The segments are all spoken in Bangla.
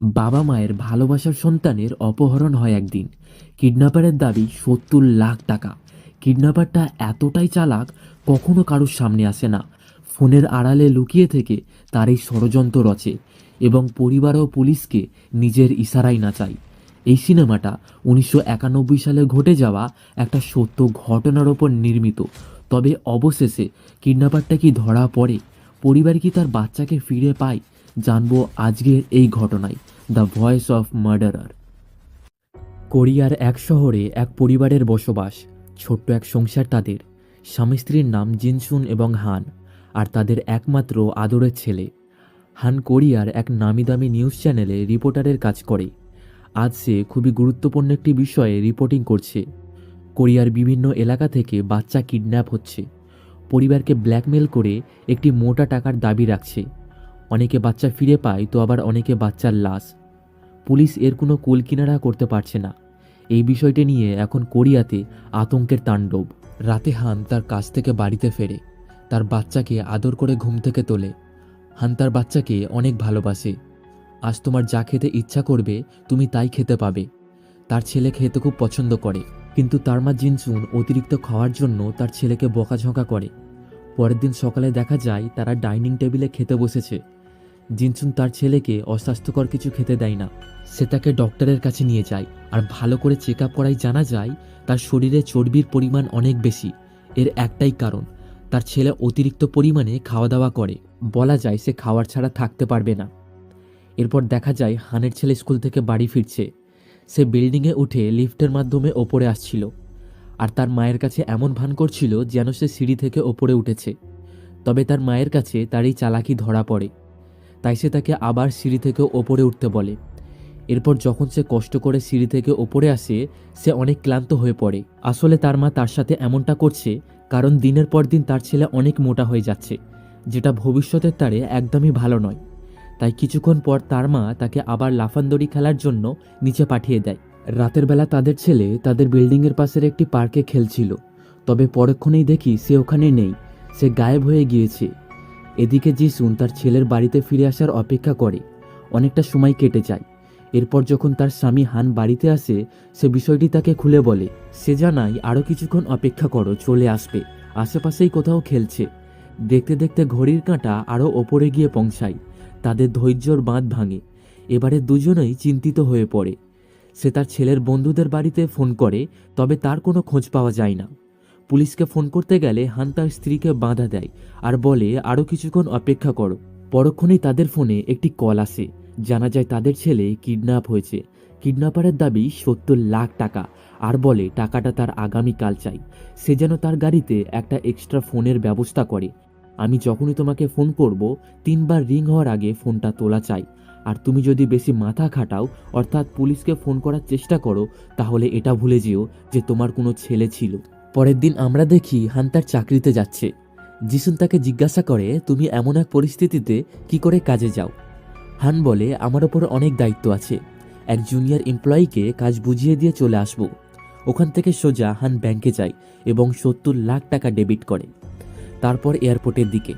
বাবা মায়ের ভালোবাসার সন্তানের অপহরণ হয় একদিন। কিডন্যাপারের দাবি সত্তর লাখ টাকা। কিডন্যাপারটা এতটাই চালাক, কখনো কারোর সামনে আসে না। ফোনের আড়ালে লুকিয়ে থেকে তার এই ষড়যন্ত্র রচে এবং পরিবার ও পুলিশকে নিজের ইশারাই নাচায় এই সিনেমাটা উনিশশো একানব্বই সালে ঘটে যাওয়া একটা সত্য ঘটনার ওপর নির্মিত। তবে অবশেষে কিডন্যাপারটা কি ধরা পড়ে? পরিবার কি তার বাচ্চাকে ফিরে পায়? জানব আজকের এই ঘটনায় দ্য ভয়েস অফ মার্ডারার কোরিয়ার এক শহরে এক পরিবারের বসবাস, ছোট্ট এক সংসার তাদের। স্বামী স্ত্রীর নাম জিনসুন এবং হান, আর তাদের একমাত্র আদরের ছেলে। হান কোরিয়ার এক নামি দামি নিউজ চ্যানেলে রিপোর্টারের কাজ করে। আজ সে খুবই গুরুত্বপূর্ণ একটি বিষয়ে রিপোর্টিং করছে। কোরিয়ার বিভিন্ন এলাকা থেকে বাচ্চা কিডন্যাপ হচ্ছে। পরিবারকে ব্ল্যাকমেল করে একটি মোটা টাকার দাবি রাখছে। অনেকে বাচ্চা ফিরে পায় তো আবার অনেকে বাচ্চার লাশ। পুলিশ এর কোনো কুল কিনারা করতে পারছে না। এই বিষয়টি নিয়ে এখন কোরিয়াতে আতঙ্কের তাণ্ডব। রাতে হান তার কাছ থেকে বাড়িতে ফেরে। তার বাচ্চাকে আদর করে ঘুম থেকে তোলে। হান তার বাচ্চাকে অনেক ভালোবাসে। আজ তোমার যা খেতে ইচ্ছা করবে, তুমি তাই খেতে পাবে। তার ছেলে খেতে খুব পছন্দ করে। কিন্তু তার মা জিনসুন অতিরিক্ত খাওয়ার জন্য তার ছেলেকে বকাঝকা করে। পরের দিন সকালে দেখা যায় তারা ডাইনিং টেবিলে খেতে বসেছে। জিনসুন তার ছেলেকে অস্বাস্থ্যকর কিছু খেতে দেয় না। সে তাকে ডক্টরের কাছে নিয়ে যায় আর ভালো করে চেক আপ করাই জানা যায় তার শরীরে চর্বির পরিমাণ অনেক বেশি। এর একটাই কারণ, তার ছেলে অতিরিক্ত পরিমাণে খাওয়া দাওয়া করে। বলা যায় সে খাওয়ার ছাড়া থাকতে পারবে না। এরপর দেখা যায় হানের ছেলে স্কুল থেকে বাড়ি ফিরছে। সে বিল্ডিংয়ে উঠে লিফটের মাধ্যমে ওপরে আসছিল আর তার মায়ের কাছে এমন ভান করছিল যেন সে সিঁড়ি থেকে ওপরে উঠেছে। তবে তার মায়ের কাছে তার এই চালাকি ধরা পড়ে। তাই সে তাকে আবার সিঁড়ি থেকে ওপরে উঠতে বলে। এরপর যখন সে কষ্ট করে সিঁড়ি থেকে ওপরে আসে, সে অনেক ক্লান্ত হয়ে পড়ে। আসলে তার মা তার সাথে এমনটা করছে, কারণ দিনের পর দিন তার ছেলে অনেক মোটা হয়ে যাচ্ছে, যেটা ভবিষ্যতের তারে একদমই ভালো নয়। তাই কিছুক্ষণ পর তার মা তাকে আবার লাফান্দড়ি খেলার জন্য নিচে পাঠিয়ে দেয়। রাতের বেলা তাদের ছেলে তাদের বিল্ডিংয়ের পাশের একটি পার্কে খেলছিল, তবে পরক্ষণেই দেখি সে ওখানে নেই। সে গায়েব হয়ে গিয়েছে। এদিকে জিসুন তার ছেলের বাড়িতে ফিরে আসার অপেক্ষা করে। অনেকটা সময় কেটে যায়। এরপর যখন তার স্বামী হান বাড়িতে আসে, সে বিষয়টি তাকে খুলে বলে, সে জানায় আরও কিছুক্ষণ অপেক্ষা করো, চলে আসবে। আশেপাশেই কোথাও খেলছে। দেখতে দেখতে ঘড়ির কাঁটা আরও ওপরে গিয়ে পৌঁছায়। তাদের ধৈর্যর বাঁধ ভাঙে। এবারে দুজনেই চিন্তিত হয়ে পড়ে। সে তার ছেলের বন্ধুদের বাড়িতে ফোন করে, তবে তার কোনো খোঁজ পাওয়া যায় না। পুলিশকে ফোন করতে গেলে হান তার স্ত্রীকে বাধা দেয় আর বলে আরও কিছুক্ষণ অপেক্ষা করো। পরক্ষণেই তাদের ফোনে একটি কল আসে। জানা যায় তাদের ছেলে কিডন্যাপ হয়েছে। কিডন্যাপারের দাবি সত্তর লাখ টাকা। আর বলে, টাকাটা তার আগামীকাল চাই। সে যেন তার গাড়িতে একটা এক্সট্রা ফোনের ব্যবস্থা করে। আমি যখনই তোমাকে ফোন করব, তিনবার রিং হওয়ার আগে ফোনটা তোলা চাই। আর তুমি যদি বেশি মাথা খাটাও, অর্থাৎ পুলিশকে ফোন করার চেষ্টা করো, তাহলে এটা ভুলে যেও যে তোমার কোনো ছেলে ছিল। পরের দিন আমরা দেখি হান তার চাকরিতে যাচ্ছে। জিসুন তাকে জিজ্ঞাসা করে, তুমি এমন এক পরিস্থিতিতে কি করে কাজে যাও? হান বলে, আমার ওপর অনেক দায়িত্ব আছে। এক জুনিয়র এমপ্লয়িকে কাজ বুঝিয়ে দিয়ে চলে আসব। ওখান থেকে সোজা হান ব্যাংকে যায় এবং সত্তর লাখ টাকা ডেবিট করে। তারপর এয়ারপোর্টের দিকে।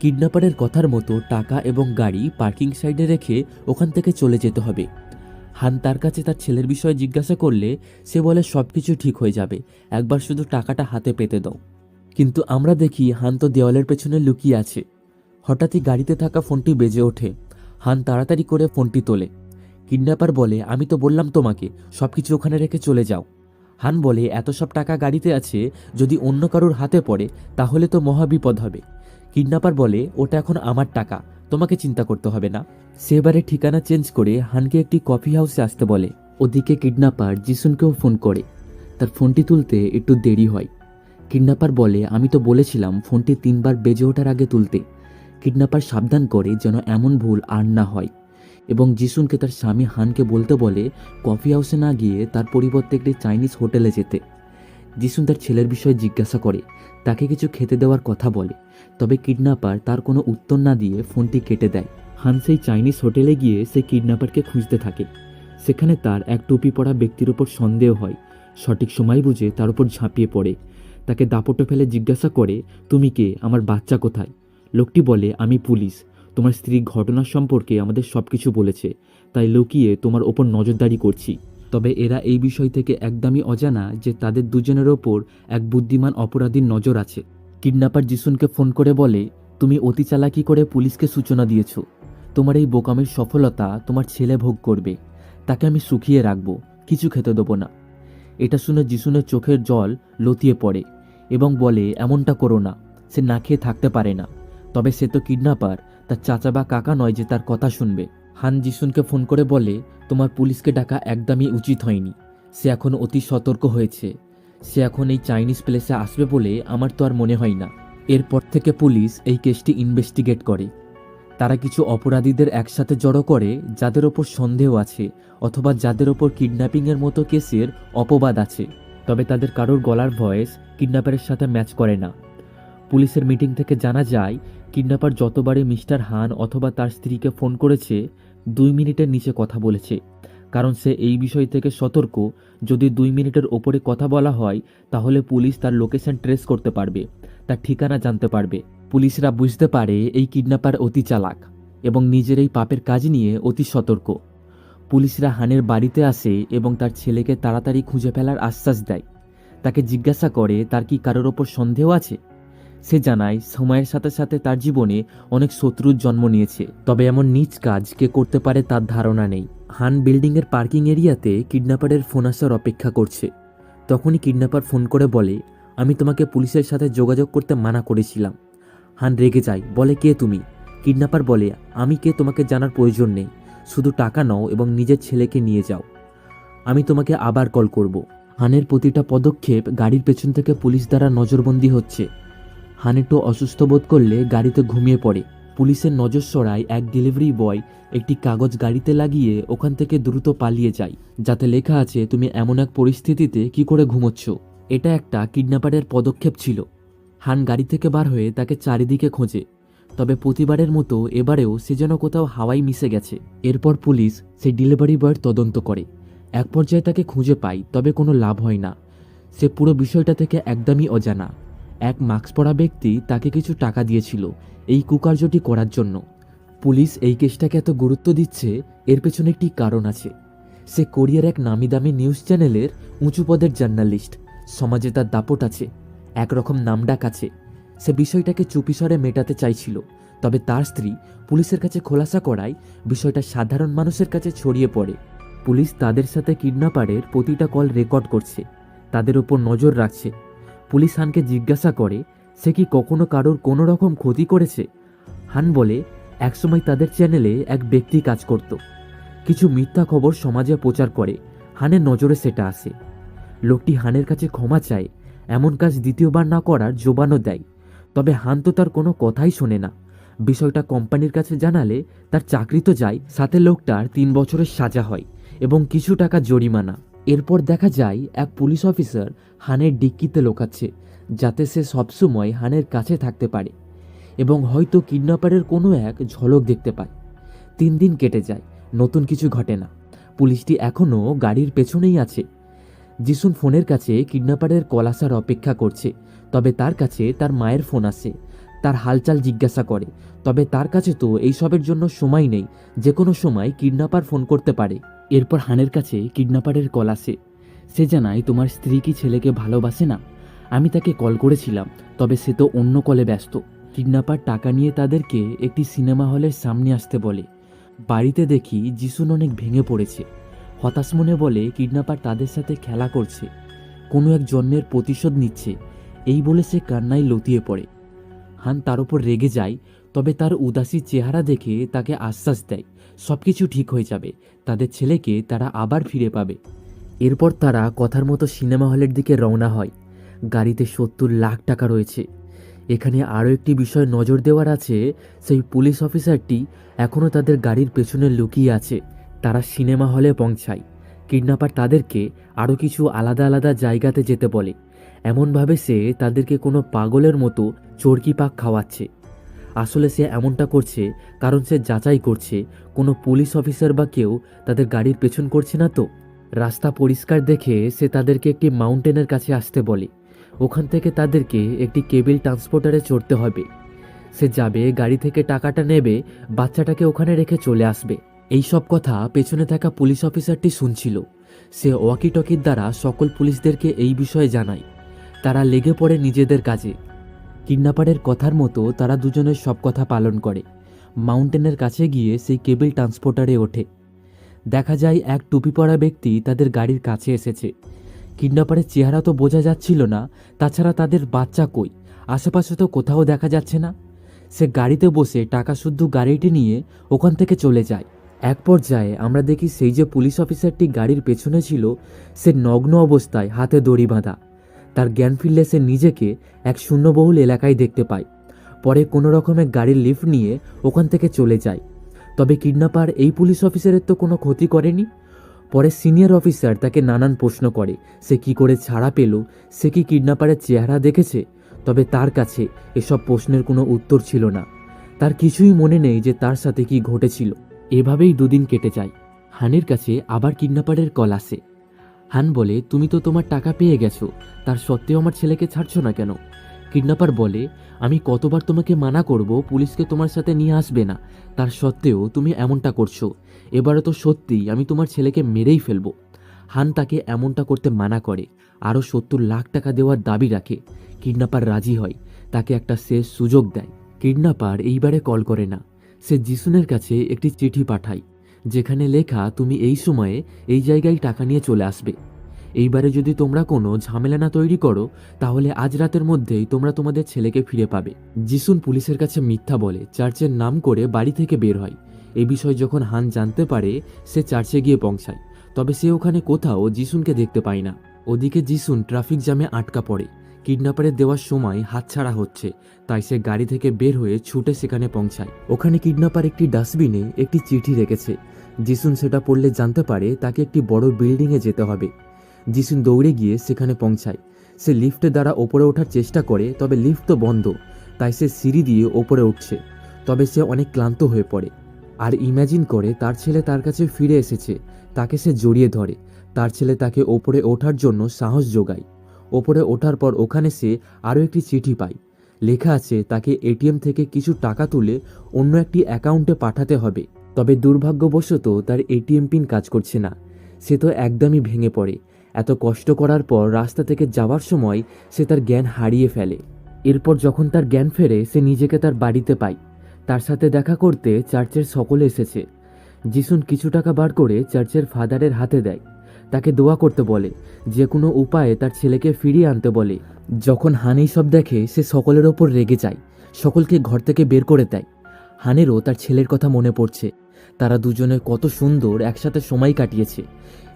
কিডন্যাপারের কথার মতো টাকা এবং গাড়ি পার্কিং সাইডে রেখে ওখান থেকে চলে যেতে হবে। হান তার কাছে তার ছেলের বিষয়ে জিজ্ঞাসা করলে সে বলে সব কিছু ঠিক হয়ে যাবে। একবার শুধু টাকাটা হাতে পেতে দাও। কিন্তু আমরা দেখি হান তো দেওয়ালের পেছনে লুকিয়ে আছে। হঠাৎই গাড়িতে থাকা ফোনটি বেজে ওঠে। হান তাড়াতাড়ি করে ফোনটি তোলে। কিডন্যাপার বলে, আমি তো বললাম তোমাকে সব কিছু ওখানে রেখে চলে যাও। হান বলে, এত সব টাকা গাড়িতে আছে, যদি অন্য কারোর হাতে পড়ে, তাহলে তো মহাবিপদ হবে। কিডন্যাপার বলে, ওটা এখন আমার টাকা। তোমাকে চিন্তা করতে হবে না। সে এবারে ঠিকানা চেঞ্জ করে হানকে একটি কফি হাউসে আসতে বলে। ওদিকে কিডন্যাপার জিসুনকেও ফোন করে। তার ফোনটি তুলতে একটু দেরি হয়। কিডন্যাপার বলে, আমি তো বলেছিলাম ফোনটি তিনবার বেজে ওঠার আগে তুলতে। কিডন্যাপার সাবধান করে যেন এমন ভুল আর না হয়। এবং জিসুনকে তার স্বামী হানকে বলতে বলে, কফি হাউসে না গিয়ে তার পরিবর্তে একটি চাইনিজ হোটেলে যেতে। জিসুন তার ছেলের বিষয়ে জিজ্ঞাসা করে, তাকে কিছু খেতে দেওয়ার কথা বলে। তবে কিডন্যাপার তার কোনো উত্তর না দিয়ে ফোনটি কেটে দেয়। হান সেই চাইনিজ হোটেলে গিয়ে সে কিডন্যাপারকে খুঁজতে থাকে। সেখানে তার এক টুপি পরা ব্যক্তির ওপর সন্দেহ হয়। সঠিক সময় বুঝে তার উপর ঝাঁপিয়ে পড়ে। তাকে দাপটে ফেলে জিজ্ঞাসা করে, তুমি কে? আমার বাচ্চা কোথায়? লোকটি বলে, আমি পুলিশ। তোমার স্ত্রী ঘটনা সম্পর্কে আমাদের সব কিছু বলেছে। তাই লুকিয়ে তোমার ওপর নজরদারি করছি। তবে এরা এই বিষয় থেকে একদমই অজানা যে তাদের দুজনের ওপর এক বুদ্ধিমান অপরাধীর নজর আছে। কিডন্যাপার জিসুনকে ফোন করে বলে, তুমি অতি চালাকি করে পুলিশকে সূচনা দিয়েছ। তোমার এই বোকামের সফলতা তোমার ছেলে ভোগ করবে। তাকে আমি শুকিয়ে রাখব, কিছু খেতে দেবো না। এটা শুনে যিশুনের চোখের জল লতিয়ে পড়ে এবং বলে, এমনটা করো না, সে না খেয়ে থাকতে পারে না। তবে সে তো কিডন্যাপার, তার চাচা বা কাকা নয় যে তার কথা শুনবে। হান যিশুনকে ফোন করে বলে, তোমার পুলিশকে ডাকা একদমই উচিত হয়নি। সে এখন অতি সতর্ক হয়েছে। সে এখন এই চাইনিজ প্লেসে আসবে বলে আমার তো আর মনে হয় না। এরপর থেকে পুলিশ এই কেসটি ইনভেস্টিগেট করে। তারা কিছু অপরাধীদের একসাথে জড়ো করে, যাদের ওপর সন্দেহ আছে অথবা যাদের ওপর কিডন্যাপিংয়ের মতো কেসের অপবাদ আছে। তবে তাদের কারোর গলার ভয়েস কিডন্যাপারের সাথে ম্যাচ করে না। পুলিশের মিটিং থেকে জানা যায়, কিডন্যাপার যতবারই মিস্টার হান অথবা তার স্ত্রীকে ফোন করেছে, দুই মিনিটের নিচে কথা বলেছে। কারণ সে এই বিষয় থেকে সতর্ক। যদি দুই মিনিটের ওপরে কথা বলা হয়, তাহলে পুলিশ তার লোকেশন ট্রেস করতে পারবে, তার ঠিকানা জানতে পারবে। পুলিশরা বুঝতে পারে এই কিডন্যাপার অতি চালাক এবং নিজের এই পাপের কাজ নিয়ে অতি সতর্ক। পুলিশরা হানের বাড়িতে আসে এবং তার ছেলেকে তাড়াতাড়ি খুঁজে ফেলার আশ্বাস দেয়। তাকে জিজ্ঞাসা করে, তার কি কারোর ওপর সন্দেহ আছে? সে জানায়, সময়ের সাথে সাথে তার জীবনে অনেক শত্রুর জন্ম নিয়েছে, তবে এমন নিজ কাজ কে করতে পারে তার ধারণা নেই। হান বিল্ডিংয়ের পার্কিং এরিয়াতে কিডন্যাপারের ফোন আসার অপেক্ষা করছে। তখনই কিডন্যাপার ফোন করে বলে, আমি তোমাকে পুলিশের সাথে যোগাযোগ করতে মানা করেছিলাম। হান রেগে যায়, বলে কে তুমি? কিডন্যাপার বলে, আমি কে, তোমাকে জানার প্রয়োজন নেই। শুধু টাকা নাও এবং নিজের ছেলেকে নিয়ে যাও। আমি তোমাকে আবার কল করব। হানের প্রতিটা পদক্ষেপ গাড়ির পেছন থেকে পুলিশ দ্বারা নজরবন্দি হচ্ছে। হান একটু অসুস্থ বোধ করলে গাড়িতে ঘুমিয়ে পড়ে। পুলিশের নজর সরায় এক ডেলিভারি বয় একটি কাগজ গাড়িতে লাগিয়ে ওখান থেকে দ্রুত পালিয়ে যায়। যাতে লেখা আছে, তুমি এমন এক পরিস্থিতিতে কি করে ঘুমোচ্ছ? এটা একটা কিডন্যাপারের পদক্ষেপ ছিল। হান গাড়ি থেকে বার হয়ে তাকে চারিদিকে খোঁজে। তবে প্রতিবারের মতো এবারেও সে যেন কোথাও হাওয়াই মিশে গেছে। এরপর পুলিশ সেই ডেলিভারি বয়ের তদন্ত করে। এক পর্যায়ে তাকে খুঁজে পায়, তবে কোনো লাভ হয় না। সে পুরো বিষয়টা থেকে একদমই অজানা। এক মাস্ক পরা ব্যক্তি তাকে কিছু টাকা দিয়েছিল এই কুকার্যটি করার জন্য। পুলিশ এই কেসটাকে এত গুরুত্ব দিচ্ছে, এর পেছনে একটি কারণ আছে। সে কোরিয়ার এক নামি দামি নিউজ চ্যানেলের উঁচু পদের জার্নালিস্ট। সমাজে তার দাপট আছে, একরকম নামডাক আছে। সে বিষয়টাকে চুপিসরে মেটাতে চাইছিল, তবে তার স্ত্রী পুলিশের কাছে খোলাসা করায় বিষয়টা সাধারণ মানুষের কাছে ছড়িয়ে পড়ে। পুলিশ তাদের সাথে কিডন্যাপারের প্রতিটা কল রেকর্ড করছে, তাদের ওপর নজর রাখছে। পুলিশ হানকে জিজ্ঞাসা করে, সে কি কখনো কারোর কোনো রকম ক্ষতি করেছে? হান বলে, একসময় তাদের চ্যানেলে এক ব্যক্তি কাজ করত। কিছু মিথ্যা খবর সমাজে প্রচার করে। হানের নজরে সেটা আসে। লোকটি হানের কাছে ক্ষমা চায়, এমন কাজ দ্বিতীয়বার না করার জোবানও দেয়। তবে হান তো তার কোনো কথাই শোনে না। বিষয়টা কোম্পানির কাছে জানালে তার চাকরি তো যায়, সাথে লোকটার তিন বছরের সাজা হয় এবং কিছু টাকা জরিমানা। এরপর দেখা যায় এক পুলিশ অফিসার হানের ডিক্কিতে লোকাচ্ছে, যাতে সে সবসময় হানের কাছে থাকতে পারে এবং হয়তো কিডন্যাপারের কোনো এক ঝলক দেখতে পায়। তিন দিন কেটে যায়, নতুন কিছু ঘটে না। পুলিশটি এখনও গাড়ির পেছনেই আছে। যিশুন ফোনের কাছে কিডন্যাপারের কল আসার অপেক্ষা করছে, তবে তার কাছে তার মায়ের ফোন আসে, তার হালচাল জিজ্ঞাসা করে, তবে তার কাছে তো এইসবের জন্য সময় নেই যে কোনো সময় কিডন্যাপার ফোন করতে পারে। এরপর হানের কাছে কিডন্যাপারের কল আসে। সে জানায়, তোমার স্ত্রী কি ছেলেকে ভালোবাসে না? আমি তাকে কল করেছিলাম, তবে সে তো অন্য কলে ব্যস্ত। কিডন্যাপার টাকা নিয়ে তাদেরকে একটি সিনেমা হলের সামনে আসতে বলে। বাড়িতে দেখি যিশুন অনেক ভেঙে পড়েছে। হতাশ মনে বলে, কিডন্যাপার তাদের সাথে খেলা করছে। কোনো এক জন্মের প্রতিশোধ নিচ্ছে। এই বলে সে কান্নায় লতিয়ে পড়ে। হান তার উপর রেগে যায়, তবে তার উদাসী চেহারা দেখে তাকে আশ্বাস দেয়। সব কিছু ঠিক হয়ে যাবে। তাদের ছেলেকে তারা আবার ফিরে পাবে। এরপর তারা কথার মতো সিনেমা হলের দিকে রওনা হয়। গাড়িতে সত্তর লাখ টাকা রয়েছে। এখানে আরও একটি বিষয় নজর দেওয়ার আছে, সেই পুলিশ অফিসারটি এখনও তাদের গাড়ির পেছনে লুকিয়ে আছে। তারা সিনেমা হলে পৌঁছায়। কিডন্যাপার তাদেরকে আরও কিছু আলাদা আলাদা জায়গাতে যেতে বলে। এমনভাবে সে তাদেরকে কোনো পাগলের মতো চরকি পাক খাওয়াচ্ছে। আসলে সে এমনটা করছে, কারণ সে যাচাই করছে। কোনো পুলিশ অফিসার বা কেউ তাদের গাড়ির পেছন করছে না তো? রাস্তা পরিষ্কার দেখে সে তাদেরকে একটি মাউন্টেনের কাছে আসতে বলে। ওখান থেকে তাদেরকে একটি কেবিল ট্রান্সপোর্টারে চড়তে হবে। সে যাবে, গাড়ি থেকে টাকাটা নেবে, বাচ্চাটাকে ওখানে রেখে চলে আসবে। এই সব কথা পেছনে থাকা পুলিশ অফিসারটি শুনছিল। সে ওয়াকি টকির দ্বারা সকল পুলিশদেরকে এই বিষয়ে জানায়। তারা লেগে পড়ে নিজেদের কাজে। কিডন্যাপারের কথার মতো তারা দুজনের সব কথা পালন করে। মাউন্টেনের কাছে গিয়ে সেই কেবিল ট্রান্সপোর্টারে ওঠে। দেখা যায়, এক টুপি পরা ব্যক্তি তাদের গাড়ির কাছে এসেছে। কিডন্যাপারের চেহারা তো বোঝা যাচ্ছিল না, তাছাড়া তাদের বাচ্চা কই? আশেপাশে তো কোথাও দেখা যাচ্ছে না। সে গাড়িতে বসে টাকা শুদ্ধ গাড়িটি নিয়ে ওখান থেকে চলে যায়। এক পর্যায়ে আমরা দেখি সেই যে পুলিশ অফিসারটি গাড়ির পেছনে ছিল, সে নগ্ন অবস্থায় হাতে দড়ি বাঁধা। তার জ্ঞান ফিরলে সে নিজেকে এক শূন্যবহুল এলাকায় দেখতে পায়। পরে কোনো রকমে গাড়ির লিফট নিয়ে ওখান থেকে চলে যায়। তবে কিডন্যাপার এই পুলিশ অফিসারের তো কোনো ক্ষতি করেনি। পরে সিনিয়র অফিসার তাকে নানান প্রশ্ন করে, সে কি করে ছাড়া পেল? সে কি কিডন্যাপারের চেহারা দেখেছে? তবে তার কাছে এসব প্রশ্নের কোনো উত্তর ছিল না। তার কিছুই মনে নেই যে তার সাথে কি ঘটেছিল। এভাবেই দুদিন কেটে যায়। হানের কাছে আবার কিডন্যাপারের কল আসে। হান বলে, তুমি তো তোমার টাকা পেয়ে গেছো। তার সত্ত্বেও আমার ছেলেকে ছাড়ছো না কেন? কিডন্যাপার বলে, আমি কতবার তোমাকে মানা করব, পুলিশকে তোমার সাথে নিয়ে আসবে না। তার সত্ত্বেও তুমি এমনটা করছ। এবারে তো সত্যিই আমি তোমার ছেলেকে মেরেই ফেলব। হান তাকে এমনটা করতে মানা করে, আরও সত্তর লাখ টাকা দেওয়ার দাবি রাখে। কিডন্যাপার রাজি হয়, তাকে একটা শেষ সুযোগ দেয়। কিডন্যাপার এইবারে কল করে না। সে জিসুনের কাছে একটি চিঠি পাঠায়। যেখানে লেখা তুমি এই সময়ে এই জায়গায় টাকা নিয়ে চলে আসবে। এইবারে যদি তোমরা কোনো ঝামেলা না তৈরি করো, তাহলে আজ রাতের মধ্যেই তোমরা তোমাদের ছেলেকে ফিরে পাবে। জিসুন পুলিশের কাছে মিথ্যা বলে চার্চের নাম করে বাড়ি থেকে বের হয়। এই বিষয় যখন হান জানতে পারে, সে চার্চে গিয়ে পৌঁছায়। তবে সে ওখানে কোথাও জিসুনকে দেখতে পায় না। ওদিকে জিসুন ট্রাফিক জ্যামে আটকা পড়ে। কিডন্যাপারের দেওয়ার সময় হাতছাড়া হচ্ছে, তাই সে গাড়ি থেকে বের হয়ে ছুটে সেখানে পৌঁছায়। ওখানে কিডন্যাপার একটি ডাস্টবিনে একটি চিঠি রেখেছে। জিসুন সেটা পড়লে জানতে পারে তাকে একটি বড় বিল্ডিংয়ে যেতে হবে। জিসুন দৌড়ে গিয়ে সেখানে পৌঁছায়। সে লিফটের দ্বারা ওপরে ওঠার চেষ্টা করে, তবে লিফট তো বন্ধ, তাই সে সিঁড়ি দিয়ে ওপরে উঠছে। তবে সে অনেক ক্লান্ত হয়ে পড়ে। আর ইম্যাজিন করে, তার ছেলে তার কাছে ফিরে এসেছে। তাকে সে জড়িয়ে ধরে। তার ছেলে তাকে ওপরে ওঠার জন্য সাহস যোগায়। ওপরে ওঠার পর ওখানে সে আরও একটি চিঠি পায়। লেখা আছে, তাকে এটিএম থেকে কিছু টাকা তুলে অন্য একটি অ্যাকাউন্টে পাঠাতে হবে। তবে দুর্ভাগ্যবশত তার এটিএম পিন কাজ করছে না। সে তো একদমই ভেঙে পড়ে। এত কষ্ট করার পর রাস্তা থেকে যাওয়ার সময় সে তার জ্ঞান হারিয়ে ফেলে। এরপর যখন তার জ্ঞান ফেরে, সে নিজেকে তার বাড়িতে পায়। তার সাথে দেখা করতে চার্চের সকলে এসেছে। যিশুন কিছু টাকা বার করে চার্চের ফাদারের হাতে দেয়। তাকে দোয়া করতে বলে, যে কোনো উপায়ে তার ছেলেকে ফিরিয়ে আনতে বলে। যখন হানেই সব দেখে, সে সকলের ওপর রেগে যায়, সকলকে ঘর থেকে বের করে দেয়। হানেরও তার ছেলের কথা মনে পড়ছে। তারা দুজনে কত সুন্দর একসাথে সময় কাটিয়েছে।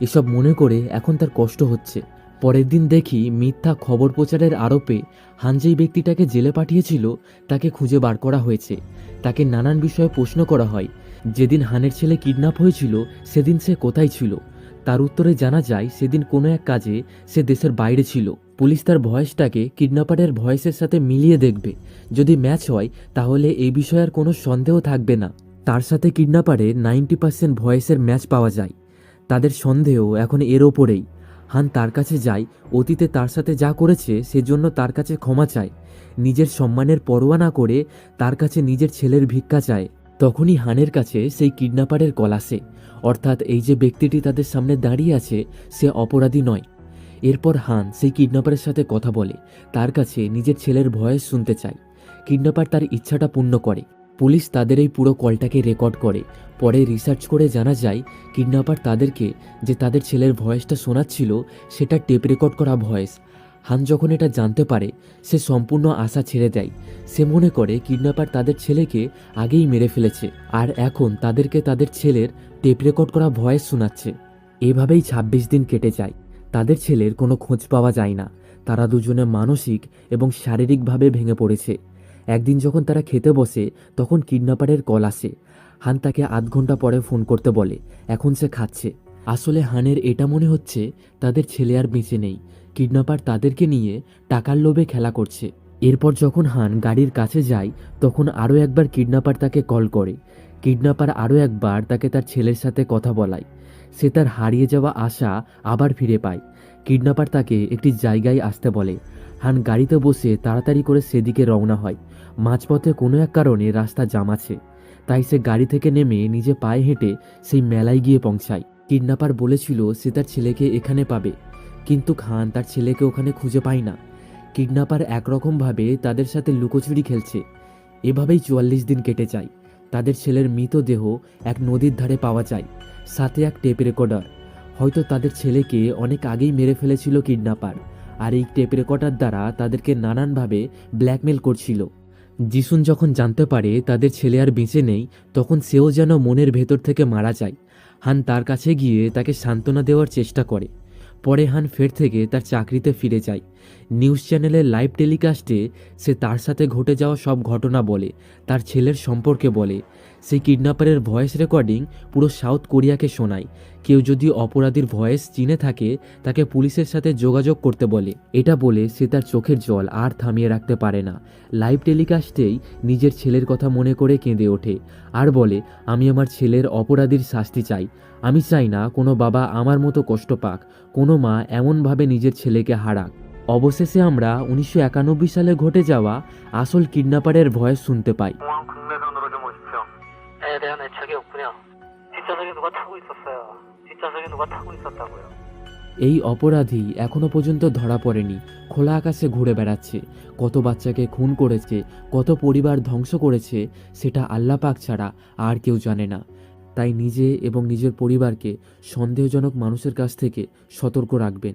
এসব মনে করে এখন তার কষ্ট হচ্ছে। পরের দিন দেখি মিথ্যা খবর প্রচারের আরোপে হান যেই ব্যক্তিটাকে জেলে পাঠিয়েছিল, তাকে খুঁজে বার করা হয়েছে। তাকে নানান বিষয়ে প্রশ্ন করা হয়। যেদিন হানের ছেলে কিডন্যাপ হয়েছিল, সেদিন সে কোথায় ছিল? তার উত্তরে জানা যায়, সেদিন কোনো এক কাজে সে দেশের বাইরে ছিল। পুলিশ তার ভয়েসটাকে কিডন্যাপারের ভয়েসের সাথে মিলিয়ে দেখবে। যদি ম্যাচ হয়, তাহলে এই বিষয়ে আর কোনো সন্দেহ থাকবে না। তার সাথে কিডন্যাপারে নাইনটি পার্সেন্ট ভয়েসের ম্যাচ পাওয়া যায়। তাদের সন্দেহ এখন এর ওপরেই। হান তার কাছে যায়, অতীতে তার সাথে যা করেছে সেজন্য তার কাছে ক্ষমা চায়। নিজের সম্মানের পরোয়া না করে তার কাছে নিজের ছেলের ভিক্ষা চায়। তখনই হানের কাছে সেই কিডন্যাপারের কল আসে। অর্থাৎ এই যে ব্যক্তিটি তাদের সামনে দাঁড়িয়ে আছে, সে অপরাধী নয়। এরপর হান সেই কিডন্যাপারের সাথে কথা বলে। তার কাছে নিজের ছেলের ভয়েস শুনতে চায়। কিডন্যাপার তার ইচ্ছাটা পূর্ণ করে। পুলিশ তাদের এই পুরো কলটাকে রেকর্ড করে। পরে রিসার্চ করে জানা যায়, কিডন্যাপার তাদেরকে যে তাদের ছেলের ভয়েসটা শোনাচ্ছিল, সেটা টেপ রেকর্ড করা ভয়েস। হান যখন এটা জানতে পারে, সে সম্পূর্ণ আশা ছেড়ে দেয়। সে মনে করে কিডন্যাপার তাদের ছেলেকে আগেই মেরে ফেলেছে, আর এখন তাদেরকে তাদের ছেলের টেপ রেকর্ড করা ভয়েস শোনাচ্ছে। এভাবেই ২৬ দিন কেটে যায়। তাদের ছেলের কোনো খোঁজ পাওয়া যায় না। তারা দুজনে মানসিক এবং শারীরিকভাবে ভেঙে পড়েছে। একদিন যখন তারা খেতে বসে, তখন কিডন্যাপারের কল আসে। হান তাকে আধ ঘণ্টা পরে ফোন করতে বলে, এখন সে খাচ্ছে। আসলে হানের এটা মনে হচ্ছে, তাদের ছেলে আর বেঁচে নেই। কিডন্যাপার তাদেরকে নিয়ে টাকার লোভে খেলা করছে। এরপর যখন হান গাড়ির কাছে যায়, তখন আরও একবার কিডন্যাপার তাকে কল করে। কিডন্যাপার আরও একবার তাকে তার ছেলের সাথে কথা বলায়। সে তার হারিয়ে যাওয়া আশা আবার ফিরে পায়। কিডন্যাপার তাকে একটি জায়গায় আসতে বলে হান গাড়িতে বসে তাড়াতাড়ি করে সেদিকে রওনা হয়। মাঝপথে কোনো এক কারণে রাস্তা জাম আছে। তাই সে গাড়ি থেকে নেমে নিজে পায়ে হেঁটে সেই মেলায় গিয়ে পৌঁছায়। কিডন্যাপার বলেছিল সে তার ছেলেকে এখানে পাবে, কিন্তু খান তার ছেলেকে ওখানে খুঁজে পায় না। কিডন্যাপার একরকমভাবে তাদের সাথে লুকোচুরি খেলছে। এভাবেই চুয়াল্লিশ দিন কেটে যায়। তাদের ছেলের মৃতদেহ এক নদীর ধারে পাওয়া যায়, সাথে এক টেপ রেকর্ডার। হয়তো তাদের ছেলেকে অনেক আগেই মেরে ফেলেছিল কিডন্যাপার। আর এই টেপ রেকর্ডার দ্বারা তাদেরকে নানানভাবে ব্ল্যাকমেল করছিল। জিসুন যখন জানতে পারে তাদের ছেলে আর বেঁচে নেই, তখন সেও যেন মনের ভেতর থেকে মারা যায়। হান তার কাছে গিয়ে তাকে সান্ত্বনা দেওয়ার চেষ্টা করে। পরে হান ফের থেকে তার চাকরিতে ফিরে যায়। নিউজ চ্যানেলের লাইভ টেলিকাস্টে সে তার সাথে ঘটে যাওয়া সব ঘটনা বলে, তার ছেলের সম্পর্কে বলে। সেই কিডন্যাপারের ভয়েস রেকর্ডিং পুরো সাউথ কোরিয়াকে শোনায়। কেউ যদি অপরাধীর ভয়েস চিনে থাকে, তাকে পুলিশের সাথে যোগাযোগ করতে বলে। এটা বলে সে তার চোখের জল আর থামিয়ে রাখতে পারে না। লাইভ টেলিকাস্টেই নিজের ছেলের কথা মনে করে কেঁদে ওঠে। আর বলে, আমি আমার ছেলের অপরাধীর শাস্তি চাই। আমি চাই না কোনো বাবা আমার মতো কষ্ট পাক কোনো মা এমনভাবে নিজের ছেলেকে হারাক। অবশেষে আমরা উনিশশো একানব্বই সালে ঘটে যাওয়া আসল কিডন্যাপারের ভয়ে শুনতে পাই। এই অপরাধী এখনও পর্যন্ত ধরা পড়েনি খোলা আকাশে ঘুরে বেড়াচ্ছে কত বাচ্চাকে খুন করেছে কত পরিবার ধ্বংস করেছে সেটা আল্লাপাক ছাড়া আর কেউ জানে না। তাই নিজে এবং নিজের পরিবারকে সন্দেহজনক মানুষের কাছ থেকে সতর্ক রাখবেন।